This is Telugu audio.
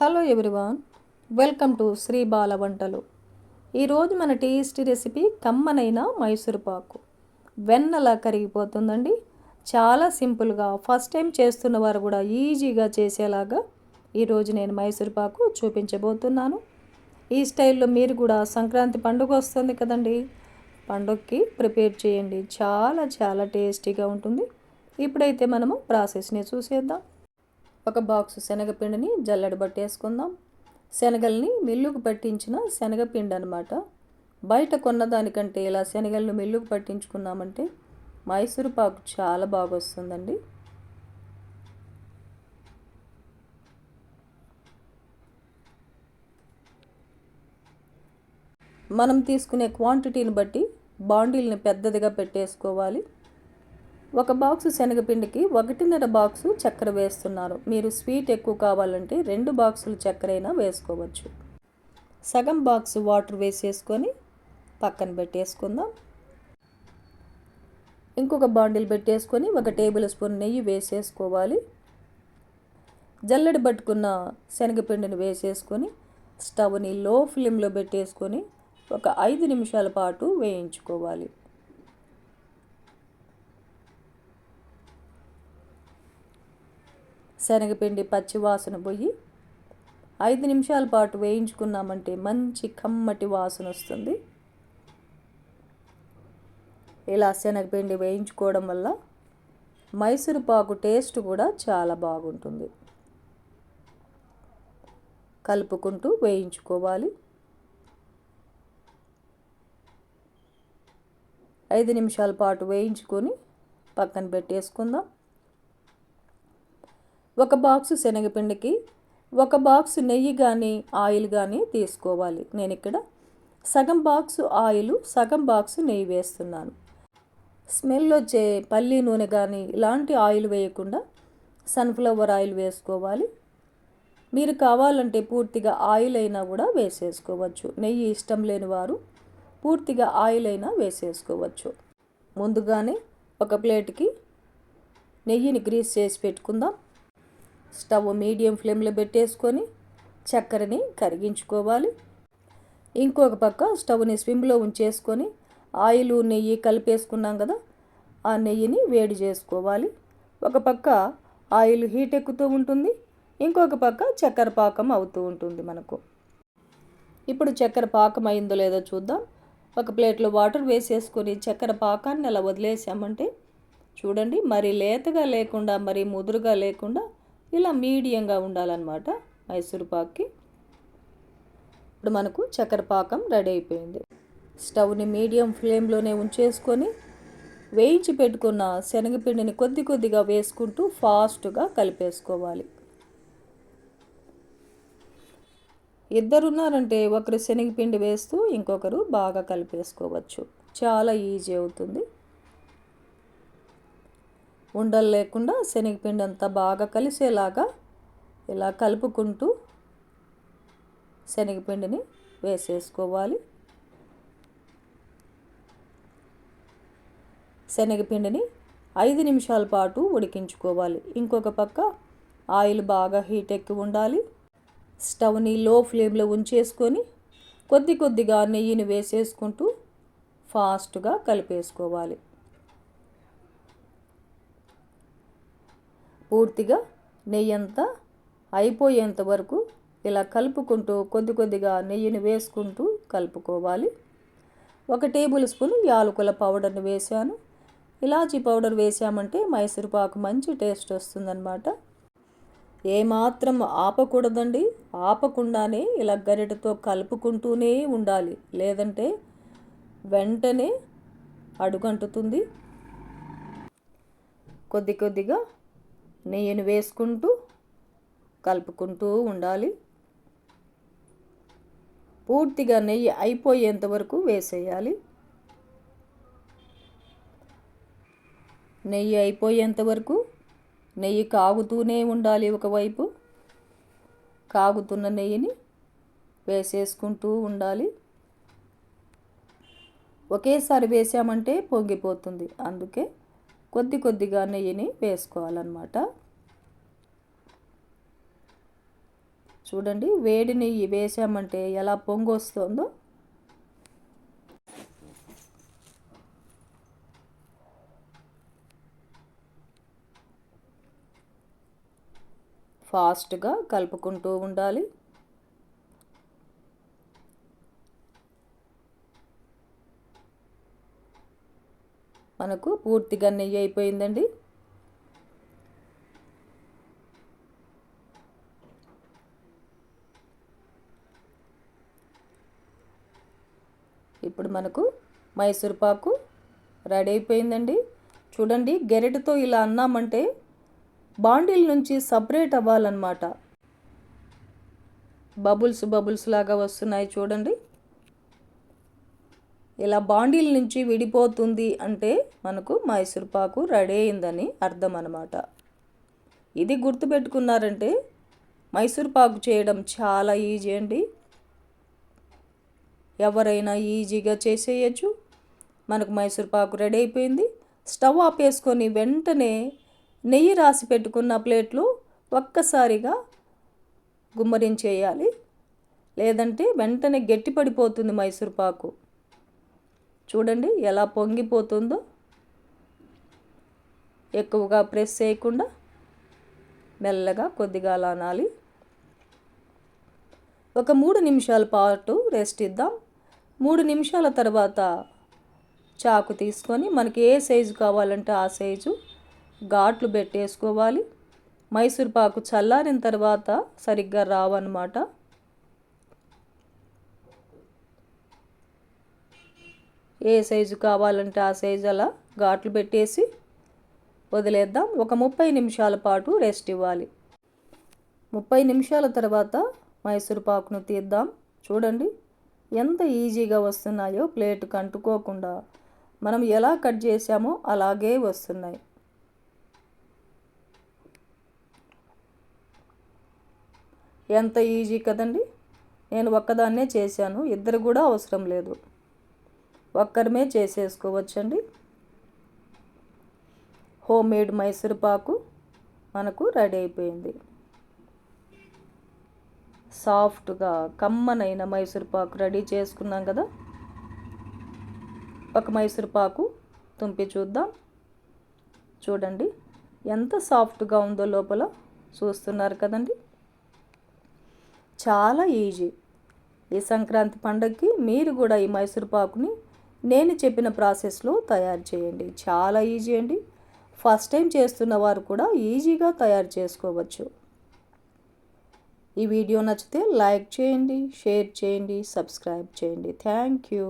Hello everyone welcome to Sri Bala వంటలు ఈరోజు మన టేస్టీ రెసిపీ కమ్మనైన మైసూరుపాకు వెన్నలా కరిగిపోతుందండి. చాలా సింపుల్గా ఫస్ట్ టైం చేస్తున్న వారు కూడా ఈజీగా చేసేలాగా ఈరోజు నేను మైసూరుపాకు చూపించబోతున్నాను. ఈ స్టైల్లో మీరు కూడా సంక్రాంతి పండుగ వస్తుంది కదండి. పండుగకి ప్రిపేర్ చేయండి. చాలా చాలా టేస్టీగా ఉంటుంది. ఇప్పుడైతే మనము ప్రాసెస్ని చూసేద్దాం. ఒక బాక్స్ శనగపిండిని జల్లెడ పట్టేసుకుందాం శనగల్ని మిల్లుకు పట్టించిన శనగపిండి అనమాట బయట కొన్నదానికంటే ఇలా శనగలను మిల్లుకు పట్టించుకున్నామంటే మైసూరు పాకు చాలా బాగా వస్తుందండి మనం తీసుకునే క్వాంటిటీని బట్టి బాండీల్ని పెద్దదిగా పెట్టేసుకోవాలి. ఒక బాక్సు శనగపిండికి ఒకటిన్నర బాక్సు చక్కెర వేస్తున్నారు. మీరు స్వీట్ ఎక్కువ కావాలంటే రెండు బాక్సులు చక్కెర అయినా వేసుకోవచ్చు. సగం బాక్స్ వాటర్ వేసేసుకొని పక్కన పెట్టేసుకుందాం. ఇంకొక బాండిల్ పెట్టేసుకొని ఒక టేబుల్ స్పూన్ నెయ్యి వేసేసుకోవాలి. జల్లెడ పట్టుకున్న శనగపిండిని వేసేసుకొని స్టవ్ని లో ఫ్లేమ్లో పెట్టేసుకొని ఒక ఐదు నిమిషాల పాటు వేయించుకోవాలి. శనగపిండి పచ్చివాసన పోయి ఐదు నిమిషాల పాటు వేయించుకున్నామంటే మంచి కమ్మటి వాసన వస్తుంది. ఇలా శనగపిండి వేయించుకోవడం వల్ల మైసూరుపాకు టేస్ట్ కూడా చాలా బాగుంటుంది. కలుపుకుంటూ వేయించుకోవాలి. ఐదు నిమిషాల పాటు వేయించుకొని పక్కన పెట్టేసుకుందాం. ఒక బాక్సు శనగపిండికి ఒక బాక్సు నెయ్యి కానీ ఆయిల్ కానీ తీసుకోవాలి. నేను ఇక్కడ సగం బాక్సు ఆయిల్ సగం బాక్సు నెయ్యి వేస్తున్నాను. స్మెల్ వచ్చే పల్లి నూనె కానీ ఇలాంటి ఆయిల్ వేయకుండా సన్ఫ్లవర్ ఆయిల్ వేసుకోవాలి. మీరు కావాలంటే పూర్తిగా ఆయిల్ అయినా కూడా వేసేసుకోవచ్చు. నెయ్యి ఇష్టం లేని వారు పూర్తిగా ఆయిల్ అయినా వేసేసుకోవచ్చు. ముందుగానే ఒక ప్లేట్కి నెయ్యిని గ్రీస్ చేసి పెట్టుకుందాం. స్టవ్ మీడియం ఫ్లేమ్లో పెట్టేసుకొని చక్కెరని కరిగించుకోవాలి. ఇంకొక పక్క స్టవ్ని స్విమ్లో ఉంచేసుకొని ఆయిల్ నెయ్యి కలిపేసుకున్నాం కదా ఆ నెయ్యిని వేడి చేసుకోవాలి. ఒక పక్క ఆయిల్ హీట్ ఎక్కుతూ ఉంటుంది ఇంకొక పక్క చక్కెర పాకం అవుతూ ఉంటుంది మనకు. ఇప్పుడు చక్కెర పాకం అయిందో లేదో చూద్దాం. ఒక ప్లేట్లో వాటర్ వేసేసుకొని చక్కెర పాకాన్ని అలా వదిలేసామంటే చూడండి మరి లేతగా లేకుండా మరి ముదురుగా లేకుండా ఇలా మీడియంగా ఉండాలన్నమాట మైసూరు పాక్కి. ఇప్పుడు మనకు చక్కెర పాకం రెడీ అయిపోయింది. స్టవ్ని మీడియం ఫ్లేమ్లోనే ఉంచేసుకొని వేయించి పెట్టుకున్న శనగపిండిని కొద్ది కొద్దిగా వేసుకుంటూ ఫాస్ట్గా కలిపేసుకోవాలి. ఇద్దరున్నారంటే ఒకరు శనగపిండి వేస్తూ ఇంకొకరు బాగా కలిపేసుకోవచ్చు. చాలా ఈజీ అవుతుంది. ఉండలు లేకుండా శనగపిండి అంతా బాగా కలిసేలాగా ఇలా కలుపుకుంటూ శనగపిండిని వేసేసుకోవాలి. శనగపిండిని ఐదు నిమిషాల పాటు ఉడికించుకోవాలి. ఇంకొక పక్క ఆయిల్ బాగా హీట్ ఎక్కి ఉండాలి. స్టవ్ని లో ఫ్లేమ్లో ఉంచేసుకొని కొద్ది కొద్దిగా నెయ్యిని వేసేసుకుంటూ ఫాస్ట్గా కలిపేసుకోవాలి. పూర్తిగా నెయ్యి అంతా అయిపోయేంత వరకు ఇలా కలుపుకుంటూ కొద్ది కొద్దిగా నెయ్యిని వేసుకుంటూ కలుపుకోవాలి. ఒక టేబుల్ స్పూన్ యాలకుల పౌడర్ని వేసాను ఇలాచీ పౌడర్ వేసామంటే మైసూరుపాకు మంచి టేస్ట్ వస్తుందన్నమాట. ఏమాత్రం ఆపకూడదండి. ఆపకుండానే ఇలా గరిటతో కలుపుకుంటూనే ఉండాలి. లేదంటే వెంటనే అడుగంటుతుంది. కొద్ది కొద్దిగా నెయ్యిని వేసుకుంటూ కలుపుకుంటూ ఉండాలి. పూర్తిగా నెయ్యి అయిపోయేంత వరకు వేసేయాలి. నెయ్యి అయిపోయేంత వరకు నెయ్యి కాగుతూనే ఉండాలి ఒకవైపు. కాగుతున్న నెయ్యిని వేసేసుకుంటూ ఉండాలి. ఒకేసారి వేసామంటే పొంగిపోతుంది. అందుకే కొద్ది కొద్దిగా నెయ్యిని వేసుకోవాలన్నమాట. చూడండి వేడి నెయ్యి వేసామంటే ఎలా పొంగు వస్తుందో ఫాస్ట్గా కలుపుకుంటూ ఉండాలి. మనకు పూర్తిగా నెయ్యి అయిపోయిందండి. ఇప్పుడు మనకు మైసూర్ పాకు రెడీ అయిపోయిందండి. చూడండి గెరెటతో ఇలా అన్నామంటే బాండిల్ నుంచి సపరేట్ అవ్వాలన్నమాట. బబుల్స్ బబుల్స్ లాగా వస్తున్నాయి చూడండి. ఇలా బాండీల నుంచి విడిపోతుంది అంటే మనకు మైసూర్ పాకు రెడీ అయిందని అర్థం అనమాట ఇది గుర్తుపెట్టుకున్నారంటే మైసూర్ పాకు చేయడం చాలా ఈజీ అండి. ఎవరైనా ఈజీగా చేసేయచ్చు. మనకు మైసూర్ పాకు రెడీ అయిపోయింది. స్టవ్ ఆపేసుకొని వెంటనే నెయ్యి రాసి పెట్టుకున్న ప్లేట్లు ఒక్కసారిగా గుమ్మరించేయాలి. లేదంటే వెంటనే గట్టిపడిపోతుంది మైసూర్ పాకు. చూడండి ఎలా పొంగిపోతుందో. ఎక్కువగా ప్రెస్ చేయకుండా మెల్లగా కొద్దిగా అలా అనాలి. ఒక మూడు నిమిషాల పాటు రెస్ట్ ఇద్దాం. మూడు నిమిషాల తర్వాత చాకు తీసుకొని మనకి ఏ సైజు కావాలంటే ఆ సైజు ఘాట్లు పెట్టేసుకోవాలి. మైసూర్పాకు చల్లారిన తర్వాత సరిగ్గా రావన్నమాట. ఏ సైజు కావాలంటే ఆ సైజు అలా ఘాట్లు పెట్టేసి వదిలేద్దాం. ఒక ముప్పై నిమిషాల పాటు రెస్ట్ ఇవ్వాలి. ముప్పై నిమిషాల తర్వాత మైసూర్ పాకును తీద్దాం. చూడండి ఎంత ఈజీగా వస్తున్నాయో ప్లేట్కి అంటుకోకుండా మనం ఎలా కట్ చేసామో అలాగే వస్తున్నాయి. ఎంత ఈజీ కదండి? నేను ఒక్కదాన్నే చేశాను. ఇద్దరు కూడా అవసరం లేదు. ఒక్కరమే చేసేసుకోవచ్చండి. హోమ్ మేడ్ మైసూర్ పాకు మనకు రెడీ అయిపోయింది. సాఫ్ట్గా కమ్మనైన మైసూర్ పాకు రెడీ చేసుకున్నాం కదా. ఒక మైసూరుపాకు తుంపి చూద్దాం. చూడండి ఎంత సాఫ్ట్గా ఉందో లోపల చూస్తున్నారు కదండి. చాలా ఈజీ. ఈ సంక్రాంతి పండగకి మీరు కూడా ఈ మైసూర్ పాకుని నేను చెప్పిన ప్రాసెస్లో తయారు చేయండి. చాలా ఈజీ అండి. ఫస్ట్ టైం చేస్తున్న వారు కూడా ఈజీగా తయారు చేసుకోవచ్చు. ఈ వీడియో నచ్చితే లైక్ చేయండి షేర్ చేయండి సబ్స్క్రైబ్ చేయండి. Thank you.